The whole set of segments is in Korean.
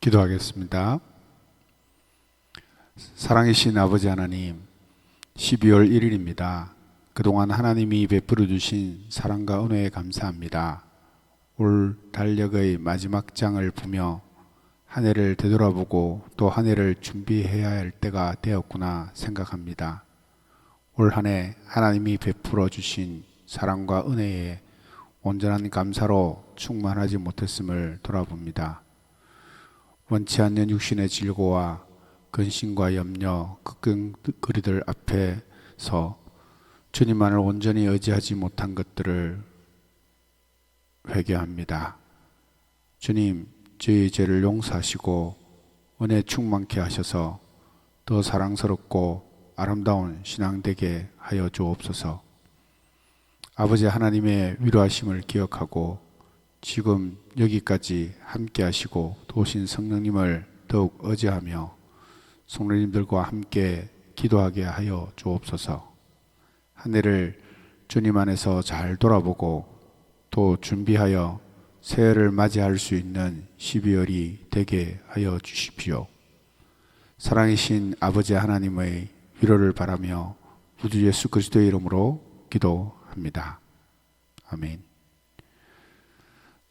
기도하겠습니다. 사랑이신 아버지 하나님, 12월 1일입니다. 그동안 하나님이 베풀어 주신 사랑과 은혜에 감사합니다. 올 달력의 마지막 장을 보며 한 해를 되돌아보고 또 한 해를 준비해야 할 때가 되었구나 생각합니다. 올 한 해 하나님이 베풀어 주신 사랑과 은혜에 온전한 감사로 충만하지 못했음을 돌아봅니다. 원치 않는 육신의 질고와 근심과 염려, 걱정거리들 앞에서 주님만을 온전히 의지하지 못한 것들을 회개합니다. 주님, 저희 죄를 용서하시고 은혜 충만케 하셔서 더 사랑스럽고 아름다운 신앙 되게 하여 주옵소서. 아버지 하나님의 위로하심을 기억하고 지금 여기까지 함께 하시고 도우신 성령님을 더욱 의지하며 성령님들과 함께 기도하게 하여 주옵소서. 한 해를 주님 안에서 잘 돌아보고 또 준비하여 새해를 맞이할 수 있는 12월이 되게 하여 주십시오. 사랑이신 아버지 하나님의 위로를 바라며 우주 예수 그리스도의 이름으로 기도합니다. 아멘.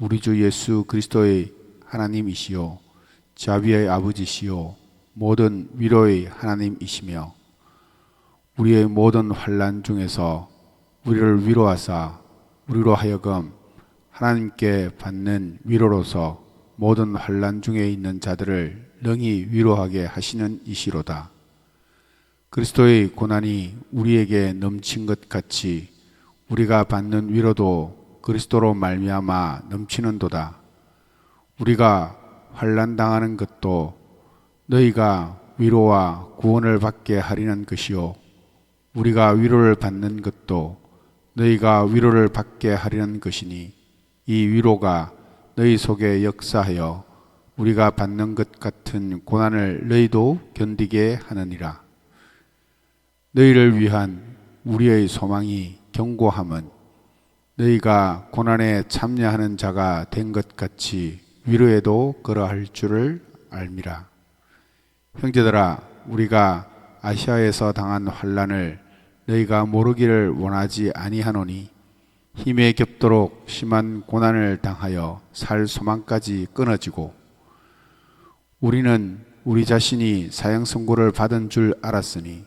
우리 주 예수 그리스도의 하나님이시요 자비의 아버지시요 모든 위로의 하나님이시며 우리의 모든 환란 중에서 우리를 위로하사 우리로 하여금 하나님께 받는 위로로서 모든 환란 중에 있는 자들을 능히 위로하게 하시는 이시로다. 그리스도의 고난이 우리에게 넘친 것 같이 우리가 받는 위로도 그리스도로 말미암아 넘치는도다. 우리가 환란 당하는 것도 너희가 위로와 구원을 받게 하리는 것이요 우리가 위로를 받는 것도 너희가 위로를 받게 하려는 것이니 이 위로가 너희 속에 역사하여 우리가 받는 것 같은 고난을 너희도 견디게 하느니라. 너희를 위한 우리의 소망이 견고함은 너희가 고난에 참여하는 자가 된 것 같이 위로에도 그러할 줄을 알미라. 형제들아, 우리가 아시아에서 당한 환란을 너희가 모르기를 원하지 아니하노니 힘에 겹도록 심한 고난을 당하여 살 소망까지 끊어지고 우리는 우리 자신이 사형 선고를 받은 줄 알았으니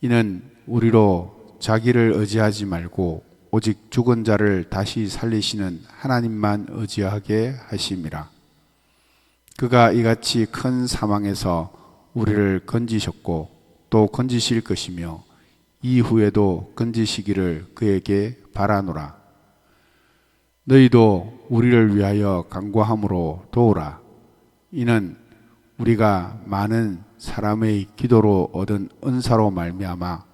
이는 우리로 자기를 의지하지 말고 오직 죽은 자를 다시 살리시는 하나님만 의지하게 하심이라. 그가 이같이 큰 사망에서 우리를 건지셨고 또 건지실 것이며 이후에도 건지시기를 그에게 바라노라. 너희도 우리를 위하여 간구함으로 도우라. 이는 우리가 많은 사람의 기도로 얻은 은사로 말미암아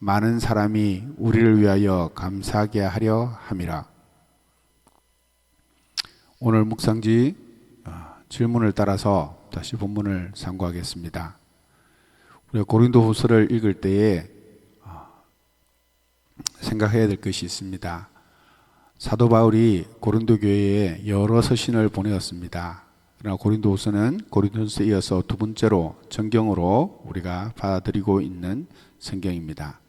많은 사람이 우리를 위하여 감사하게 하려 함이라. 오늘 묵상지 어, 질문을 따라서 다시 본문을 상고하겠습니다. 우리가 고린도후서를 읽을 때에 생각해야 될 것이 있습니다. 사도 바울이 고린도 교회에 여러 서신을 보내었습니다. 그러나 고린도후서는 고린도서에 이어서 두 번째로 정경으로 우리가 받아들이고 있는 성경입니다.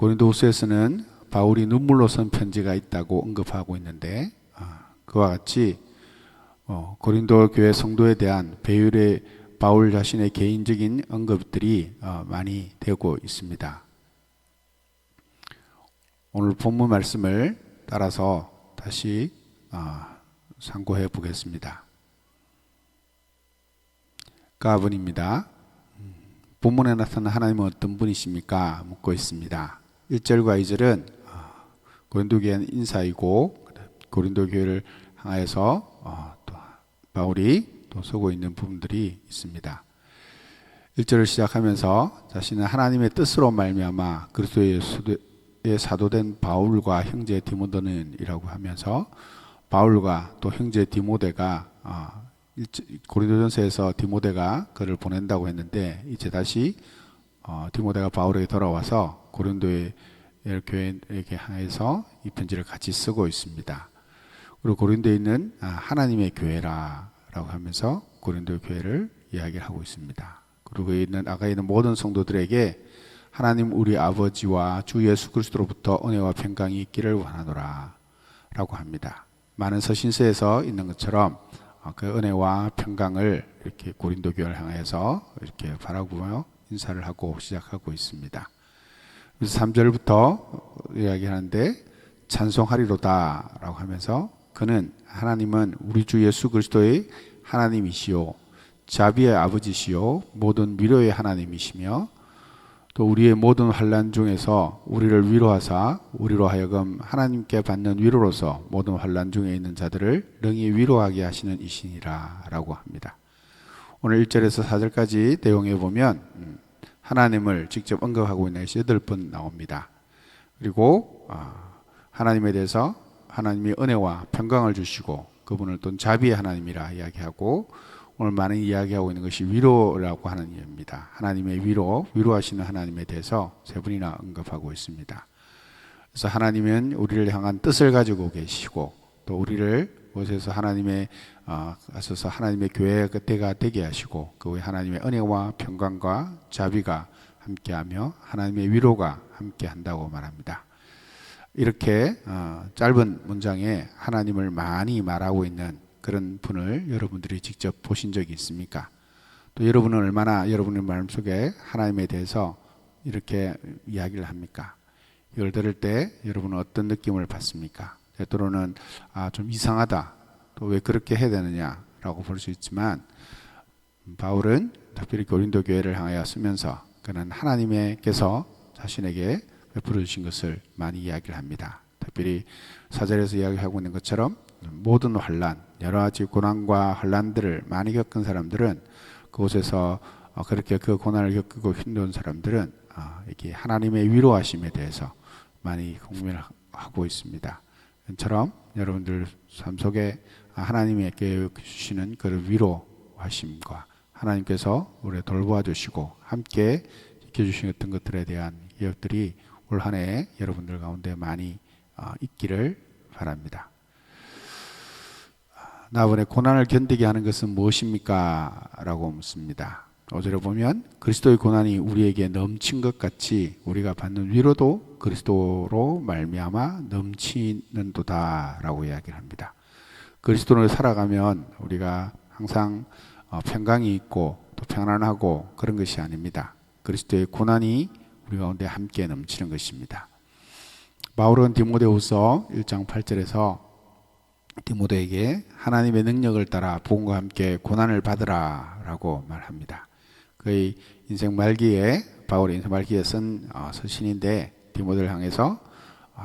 고린도후서에서는 바울이 눈물로 쓴 편지가 있다고 언급하고 있는데 아, 그와 같이 어, 고린도 교회 성도에 대한 배율의 바울 자신의 개인적인 언급들이 어, 많이 되고 있습니다. 오늘 본문 말씀을 따라서 다시 아, 상고해 보겠습니다. 가분입니다. 음, 본문에 나타난 하나님은 어떤 분이십니까? 묻고 있습니다. 1절과 2절은 아, 고린도 교회는 인사이고 고린도 교회를 향하여서 어, 또 바울이 또 서고 있는 부분들이 있습니다. 1절을 시작하면서 자신은 하나님의 뜻으로 말미암아 그리스도의 사도된 바울과 형제 디모데는이라고 하면서 바울과 또 형제 디모데가 아, 일제- 고린도전서에서 디모데가 그를 보낸다고 했는데 이제 다시 어, 디모데가 바울에게 돌아와서 고린도의 교회에게 향해서 이 편지를 같이 쓰고 있습니다. 그리고 고린도에 있는 아, 하나님의 교회라라고 하면서 고린도 교회를 이야기를 하고 있습니다. 그리고 있는 아가에 있는 모든 성도들에게 하나님 우리 아버지와 주 예수 그리스도로부터 은혜와 평강이 있기를 원하노라라고 합니다. 많은 서신서에서 있는 것처럼 어, 그 은혜와 평강을 이렇게 고린도 교회를 향해서 이렇게 바라보며 인사를 하고 시작하고 있습니다. 그래서 3절부터 이야기하는데 찬송하리로다라고 하면서 그는 하나님은 우리 주 예수 그리스도의 하나님이시요 자비의 아버지시요 모든 위로의 하나님이시며 또 우리의 모든 환란 중에서 우리를 위로하사 우리로 하여금 하나님께 받는 위로로서 모든 환란 중에 있는 자들을 능히 위로하게 하시는 이신이라라고 합니다. 오늘 1절에서 4절까지 내용에 보면 음, 하나님을 직접 언급하고 있는 것이 8번 나옵니다. 그리고 아, 하나님에 대해서 하나님이 은혜와 평강을 주시고 그분을 또 자비의 하나님이라 이야기하고 오늘 많은 이야기하고 있는 것이 위로라고 하는 이입니다. 하나님의 위로, 위로하시는 하나님에 대해서 세 분이나 언급하고 있습니다. 그래서 하나님은 우리를 향한 뜻을 가지고 계시고 또 우리를 곳에서 하나님의 어, 가셔서 하나님의 교회 그때가 되게 하시고 그 후에 하나님의 은혜와 평강과 자비가 함께하며 하나님의 위로가 함께한다고 말합니다. 이렇게 어, 짧은 문장에 하나님을 많이 말하고 있는 그런 분을 여러분들이 직접 보신 적이 있습니까? 또 여러분은 얼마나 여러분의 마음속에 하나님에 대해서 이렇게 이야기를 합니까? 이걸 들을 때 여러분은 어떤 느낌을 받습니까? 때로는 아, 좀 이상하다. 또 왜 그렇게 해야 되느냐라고 볼 수 있지만 바울은 특별히 고린도 교회를 향하여 쓰면서 그는 하나님께서 자신에게 베풀어 주신 것을 많이 이야기를 합니다. 특별히 사절에서 이야기하고 있는 것처럼 모든 환란, 여러 가지 고난과 환란들을 많이 겪은 사람들은 그곳에서 어, 그렇게 그 고난을 겪고 힘든 사람들은 아, 이게 하나님의 위로하심에 대해서 많이 공면하고 있습니다. 처럼 여러분들 삶 속에 하나님에게 주시는 그 위로하심과 하나님께서 우리 돌보아 주시고 함께 지켜주신 어떤 것들에 대한 기억들이 올 한 해 여러분들 가운데 많이 어, 있기를 바랍니다. 나번에 고난을 견디게 하는 것은 무엇입니까? 라고 묻습니다. 5절에 보면 그리스도의 고난이 우리에게 넘친 것 같이 우리가 받는 위로도 그리스도로 말미암아 넘치는도다라고 이야기를 합니다. 그리스도로 살아가면 우리가 항상 어, 평강이 있고 또 평안하고 그런 것이 아닙니다. 그리스도의 고난이 우리 가운데 함께 넘치는 것입니다. 바울은 디모데후서 1장 8절에서 디모데에게 하나님의 능력을 따라 복음과 함께 고난을 받으라라고 말합니다. 그의 인생 말기에 바울의 인생 말기에 쓴 어, 서신인데 디모데를 향해서 어,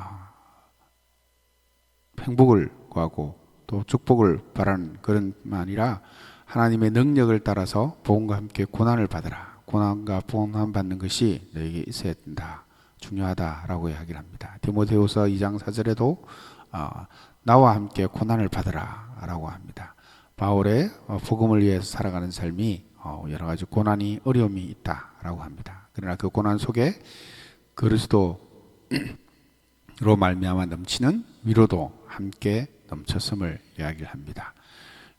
행복을 구하고 또 축복을 바라는 그런 아니라 하나님의 능력을 따라서 복음과 함께 고난을 받으라. 고난과 복음 받는 것이 너에게 있어야 된다. 중요하다라고 이야기를 합니다. 디모데후서 2장 4절에도 어, 나와 함께 고난을 받으라라고 합니다. 바울의 어, 복음을 위해서 살아가는 삶이 어, 여러 가지 고난이 어려움이 있다라고 합니다. 그러나 그 고난 속에 그리스도로 말미암아 넘치는 위로도 함께 넘쳤음을 이야기를 합니다.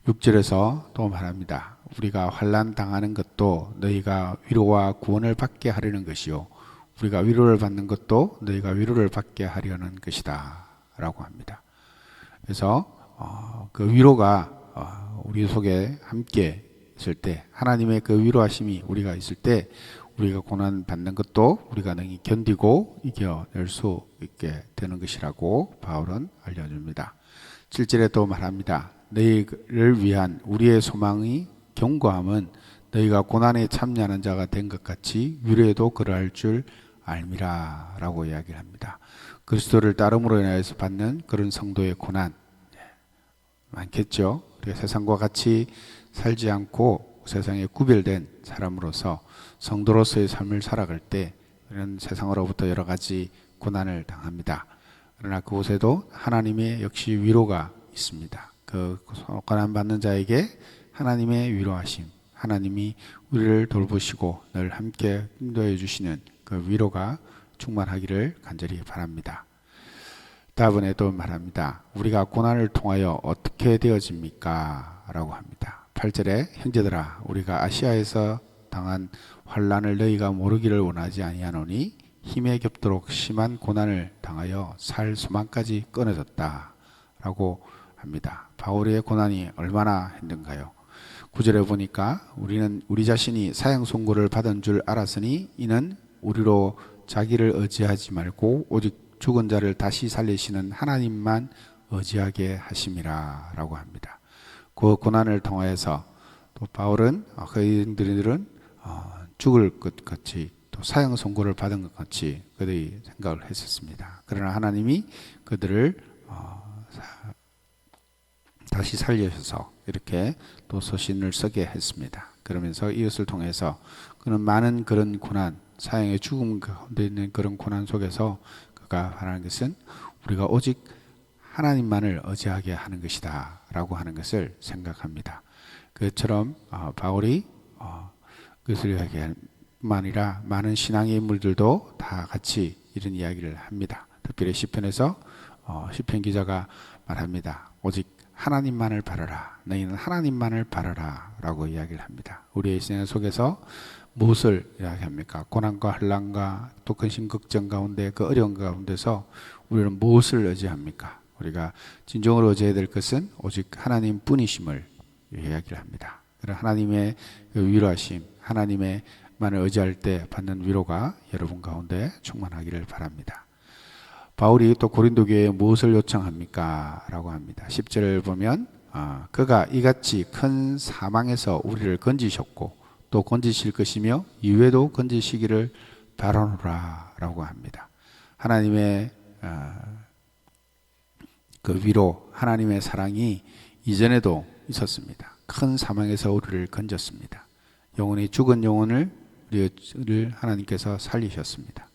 6절에서 또 말합니다. 우리가 환란 당하는 것도 너희가 위로와 구원을 받게 하려는 것이요 우리가 위로를 받는 것도 너희가 위로를 받게 하려는 것이다라고 합니다. 그래서 어, 그 위로가 어, 우리 속에 함께 있을 때 하나님의 그 위로하심이 우리가 있을 때 우리가 고난 받는 것도 우리가 능히 견디고 이겨낼 수 있게 되는 것이라고 바울은 알려줍니다. 7절에 또 말합니다. 너희를 위한 우리의 소망이 경고함은 너희가 고난에 참여하는 자가 된 것 같이 위로에도 그러할 줄 알미라라고 이야기를 합니다. 그리스도를 따름으로 인하여서 받는 그런 성도의 고난 예, 많겠죠. 어떻게 세상과 같이 살지 않고 세상에 구별된 사람으로서 성도로서의 삶을 살아갈 때 이런 세상으로부터 여러 가지 고난을 당합니다. 그러나 그곳에도 하나님의 역시 위로가 있습니다. 그 고난 받는 자에게 하나님의 위로하심, 하나님이 우리를 돌보시고 늘 함께 인도해 주시는 그 위로가 충만하기를 간절히 바랍니다. 다음에 또 말합니다. 우리가 고난을 통하여 어떻게 되어집니까? 라고 합니다. 8절에 형제들아 우리가 아시아에서 당한 환란을 너희가 모르기를 원하지 아니하노니 힘에 겹도록 심한 고난을 당하여 살 소망까지 끊어졌다. 라고 합니다. 바울의 고난이 얼마나 힘든가요? 구절에 보니까 우리는 우리 자신이 사형 선고를 받은 줄 알았으니 이는 우리로 자기를 의지하지 말고 오직 죽은 자를 다시 살리시는 하나님만 의지하게 하심이라라고 합니다. 그 고난을 통하여서 또 바울은 어, 그들은 어, 죽을 것 같이 또 사형 선고를 받은 것 같이 그들이 생각을 했었습니다. 그러나 하나님이 그들을 어, 사- 다시 살려셔서 이렇게 또 서신을 쓰게 했습니다. 그러면서 이것을 통해서 그는 많은 그런 고난, 사형의 죽음 가운데 있는 그런 고난 속에서 그가 말하는 것은 우리가 오직 하나님만을 의지하게 하는 것이다 라고 하는 것을 생각합니다. 그처럼 어, 바울이 어, 그것을 이야기할 아니라 많은 신앙의 인물들도 다 같이 이런 이야기를 합니다. 특별히 시편에서 어, 시편 기자가 말합니다. 오직 하나님만을 바라라. 너희는 하나님만을 바라라라고 이야기를 합니다. 우리의 신앙 속에서 무엇을 이야기합니까? 고난과 환란과 또 근심 걱정 가운데 그 어려운 가운데서 우리는 무엇을 의지합니까? 우리가 진정으로 의지해야 될 것은 오직 하나님 뿐이심을 이야기를 합니다. 하나님의 그 위로하심, 하나님의 만을 의지할 때 받는 위로가 여러분 가운데 충만하기를 바랍니다. 바울이 또 고린도 교회에 무엇을 요청합니까? 라고 합니다. 10절을 보면 아, 그가 이같이 큰 사망에서 우리를 건지셨고 또 건지실 것이며 이후에도 건지시기를 바라노라 라고 합니다. 하나님의 아, 그 위로 하나님의 사랑이 이전에도 있었습니다. 큰 사망에서 우리를 건졌습니다. 영혼이 죽은 영혼을 우리를 하나님께서 살리셨습니다.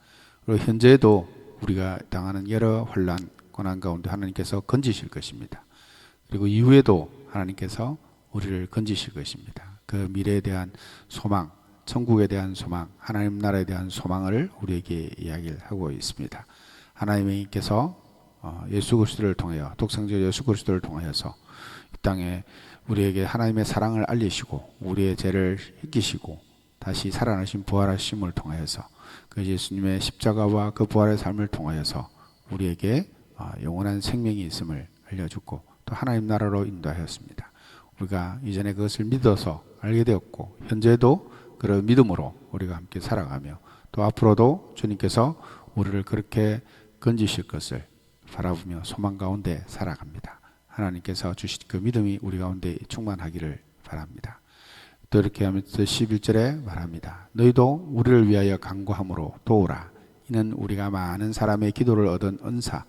그리고 현재도 우리가 당하는 여러 환란 고난 가운데 하나님께서 건지실 것입니다. 그리고 이후에도 하나님께서 우리를 건지실 것입니다. 그 미래에 대한 소망, 천국에 대한 소망, 하나님 나라에 대한 소망을 우리에게 이야기를 하고 있습니다. 하나님께서 어, 예수 그리스도를 통하여 독생자 예수 그리스도를 통하여서 이 땅에 우리에게 하나님의 사랑을 알리시고 우리의 죄를 씻기시고 다시 살아나신 부활하심을 통하여서 그 예수님의 십자가와 그 부활의 삶을 통하여서 우리에게 어, 영원한 생명이 있음을 알려주고 또 하나님 나라로 인도하였습니다. 우리가 이전에 그것을 믿어서 알게 되었고 현재도 그런 믿음으로 우리가 함께 살아가며 또 앞으로도 주님께서 우리를 그렇게 건지실 것을 바라보며 소망 가운데 살아갑니다. 하나님께서 주신 그 믿음이 우리 가운데 충만하기를 바랍니다. 또 이렇게 하면서 11절에 말합니다. 너희도 우리를 위하여 간구함으로 도우라. 이는 우리가 많은 사람의 기도를 얻은 은사,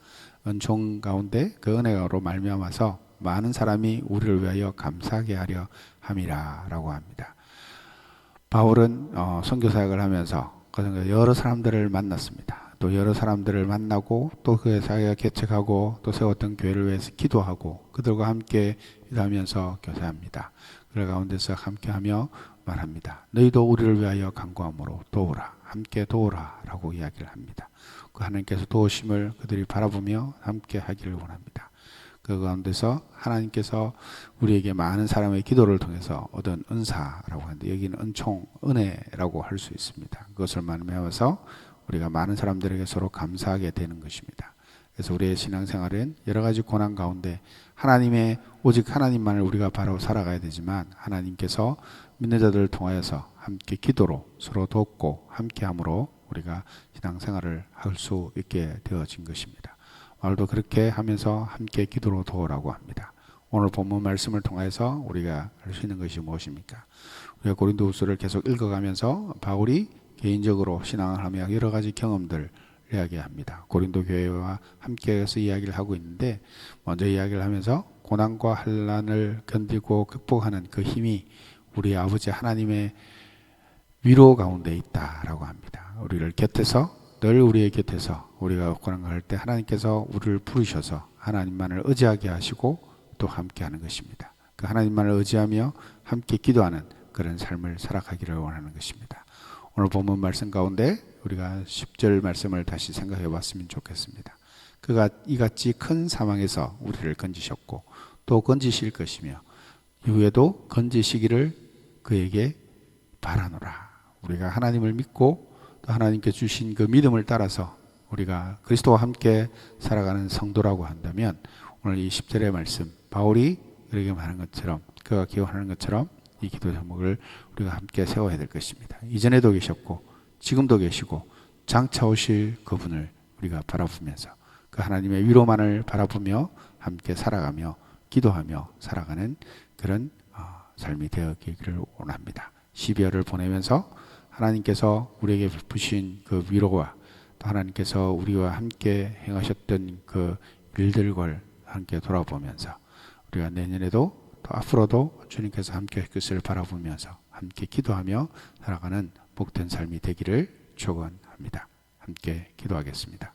은총 가운데 그 은혜로 말미암아서 많은 사람이 우리를 위하여 감사하게 하려 함이라라고 합니다. 바울은 어, 선교 사역을 하면서 그 여러 사람들을 만났습니다. 또 여러 사람들을 만나고 또그 사회가 개척하고 또 세웠던 교회를 위해서 기도하고 그들과 함께 일하면서 교사합니다. 그 가운데서 함께하며 말합니다. 너희도 우리를 위하여 간구함으로 도우라. 함께 도우라라고 이야기를 합니다. 그 하나님께서 도우심을 그들이 바라보며 함께 하기를 원합니다. 그 가운데서 하나님께서 우리에게 많은 사람의 기도를 통해서 얻은 은사라고 하는데 여기는 은총, 은혜라고 할 수 있습니다. 그것을 말미암아서 우리가 많은 사람들에게 서로 감사하게 되는 것입니다. 그래서 우리의 신앙생활은 여러 가지 고난 가운데 하나님의 오직 하나님만을 우리가 바로 살아가야 되지만 하나님께서 믿는 자들을 통하여서 함께 기도로 서로 돕고 함께함으로 우리가 신앙생활을 할 수 있게 되어진 것입니다. 오늘도 그렇게 하면서 함께 기도로 도우라고 합니다. 오늘 본문 말씀을 통해서 우리가 할 수 있는 것이 무엇입니까? 우리가 고린도후서를 계속 읽어가면서 바울이 개인적으로 신앙을 하며 여러 가지 경험들 이야기합니다. 고린도 교회와 함께해서 이야기를 하고 있는데 먼저 이야기를 하면서 고난과 환란을 견디고 극복하는 그 힘이 우리 아버지 하나님의 위로 가운데 있다라고 합니다. 우리를 곁에서 늘 우리의 곁에서 우리가 고난할 때 하나님께서 우리를 부르셔서 하나님만을 의지하게 하시고 또 함께하는 것입니다. 그 하나님만을 의지하며 함께 기도하는 그런 삶을 살아가기를 원하는 것입니다. 오늘 본문 말씀 가운데 우리가 10절 말씀을 다시 생각해 봤으면 좋겠습니다. 그가 이같이 큰 사망에서 우리를 건지셨고 또 건지실 것이며 이후에도 건지시기를 그에게 바라노라. 우리가 하나님을 믿고 또 하나님께 주신 그 믿음을 따라서 우리가 그리스도와 함께 살아가는 성도라고 한다면 오늘 이 10절의 말씀 바울이 그에게 말한 것처럼 그가 기억하는 것처럼 이 기도 제목을 우리가 함께 세워야 될 것입니다. 이전에도 계셨고 지금도 계시고 장차 오실 그분을 우리가 바라보면서 그 하나님의 위로만을 바라보며 함께 살아가며 기도하며 살아가는 그런 어, 삶이 되어기를 원합니다. 12월을 보내면서 하나님께서 우리에게 베푸신 그 위로와 또 하나님께서 우리와 함께 행하셨던 그 일들을 함께 돌아보면서 우리가 내년에도 또 앞으로도 주님께서 함께 할 것을 바라보면서 함께 기도하며 살아가는 복된 삶이 되기를 축원합니다. 함께 기도하겠습니다.